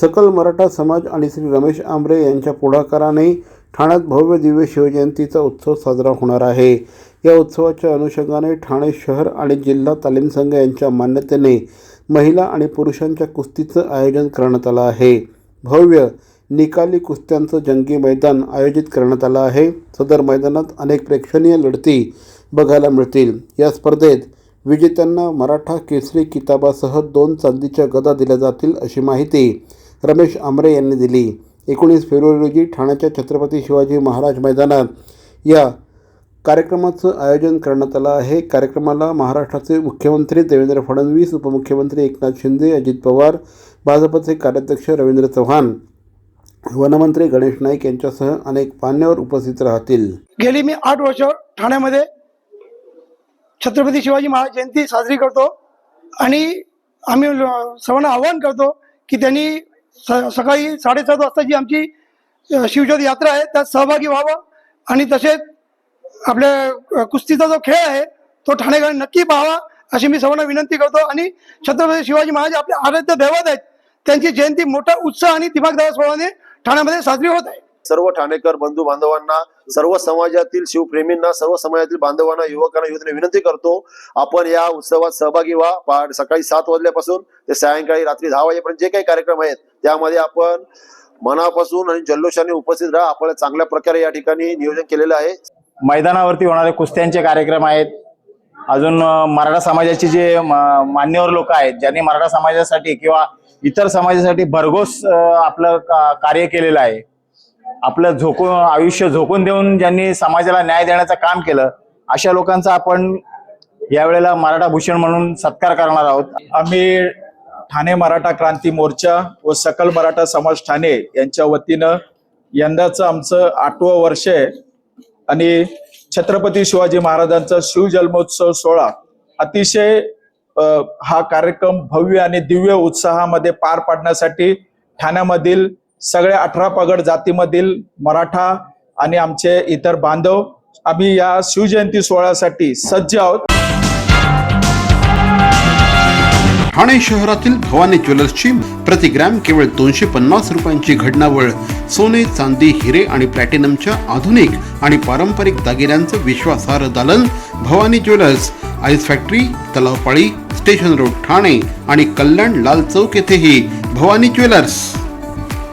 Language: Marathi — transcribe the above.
सकल मराठा समाज आणि श्री रमेश आंबरे यांच्या पुढाकाराने ठाण्यात भव्य दिव्य शिवजयंतीचा उत्सव साजरा होणार आहे. या उत्सवाच्या अनुषंगाने ठाणे शहर आणि जिल्हा तालीम संघ यांच्या मान्यतेने महिला आणि पुरुषांच्या कुस्तीचं आयोजन करण्यात आलं आहे. भव्य निकाली कुस्त्यांचं जंगी मैदान आयोजित करण्यात आलं आहे. सदर मैदानात अनेक प्रेक्षणीय लढती बघायला मिळतील. या स्पर्धेत विजेत्यांना मराठा केसरी किताबासह दोन चांदीच्या गदा दिल्या जातील अशी माहिती रमेश आमरे यांनी दिली. एकोणीस फेब्रुवारी रोजी ठाण्याच्या छत्रपती शिवाजी महाराज मैदानात या कार्यक्रमाचं आयोजन करण्यात आलं आहे. कार्यक्रमाला महाराष्ट्राचे मुख्यमंत्री देवेंद्र फडणवीस उपमुख्यमंत्री एकनाथ शिंदे अजित पवार भाजपचे कार्याध्यक्ष रवींद्र चव्हाण वनमंत्री गणेश नाईक यांच्यासह अनेक मान्यवर उपस्थित राहतील. गेली मी आठ वर्ष ठाण्यामध्ये छत्रपती शिवाजी महाराज जयंती साजरी करतो आणि आम्ही सर्वांना आवाहन करतो की त्यांनी स- सकाळी साडेसात वाजता जी आमची शिवज्योत यात्रा आहे त्यात सहभागी व्हावं. आणि तसेच आपल्या कुस्तीचा जो खेळ आहे तो ठाणेकरांनी नक्की पाहावा अशी मी सर्वांना विनंती करतो. आणि छत्रपती शिवाजी महाराज आपले आराध्य दैवत आहेत त्यांची जयंती मोठा उत्साह आणि दिमागदार स्वभावाने ठाण्यामध्ये साजरी होत आहे. सर्व ठाणेकर बंधू बांधवांना सर्व समाजातील शिवप्रेमींना सर्व समाजातील बांधवांना युवकांना युवतींना विनंती करतो आपण या उत्सवात सहभागी व्हा. सकाळी सात वाजल्यापासून ते सायंकाळी रात्री दहा वाजेपर्यंत जे काही कार्यक्रम आहेत त्यामध्ये आपण मनापासून आणि जल्लोषाने उपस्थित राहा. आपण चांगल्या प्रकारे या ठिकाणी नियोजन केलेलं आहे. मैदानावरती होणारे कुस्त्यांचे कार्यक्रम आहेत. अजून मराठा समाजाचे जे मान्यवर लोक आहेत ज्यांनी मराठा समाजासाठी किंवा इतर समाजासाठी भरघोस आपलं कार्य केलेलं आहे. आपलं झोकून आयुष्य झोकून देऊन ज्यांनी समाजाला न्याय देण्याचं काम केलं अशा लोकांचा आपण यावेळेला मराठा भूषण म्हणून सत्कार करणार आहोत. आम्ही ठाणे मराठा क्रांती मोर्चा व सकल मराठा समाज ठाणे यांच्या वतीनं यंदाचं आमचं आठवं वर्ष आहे. आणि छत्रपती शिवाजी महाराजांचा शिवजन्मोत्सव सोहळा अतिशय हा कार्यक्रम भव्य आणि दिव्य उत्साहामध्ये पार पाडण्यासाठी ठाण्यामधील सगळ्या अठरा पगड जातीमधील मराठा आणि आमचे इतर बांधव आम्ही या शिवजयंती सोहळ्यासाठी सज्ज आहोत. ठाणे शहरातील भवानी ज्वेलर्सची प्रति ग्रॅम केवळ दोनशे पन्नास रुपयांची घडणावळ सोने चांदी हिरे आणि प्लॅटिनमच्या आधुनिक आणि पारंपरिक दागिन्यांचं विश्वासार्ह दालन Bhavani jewellers ice factory Talavpali station road Thane आणि कल्याण लाल चौक येथेही भवानी ज्वेलर्स.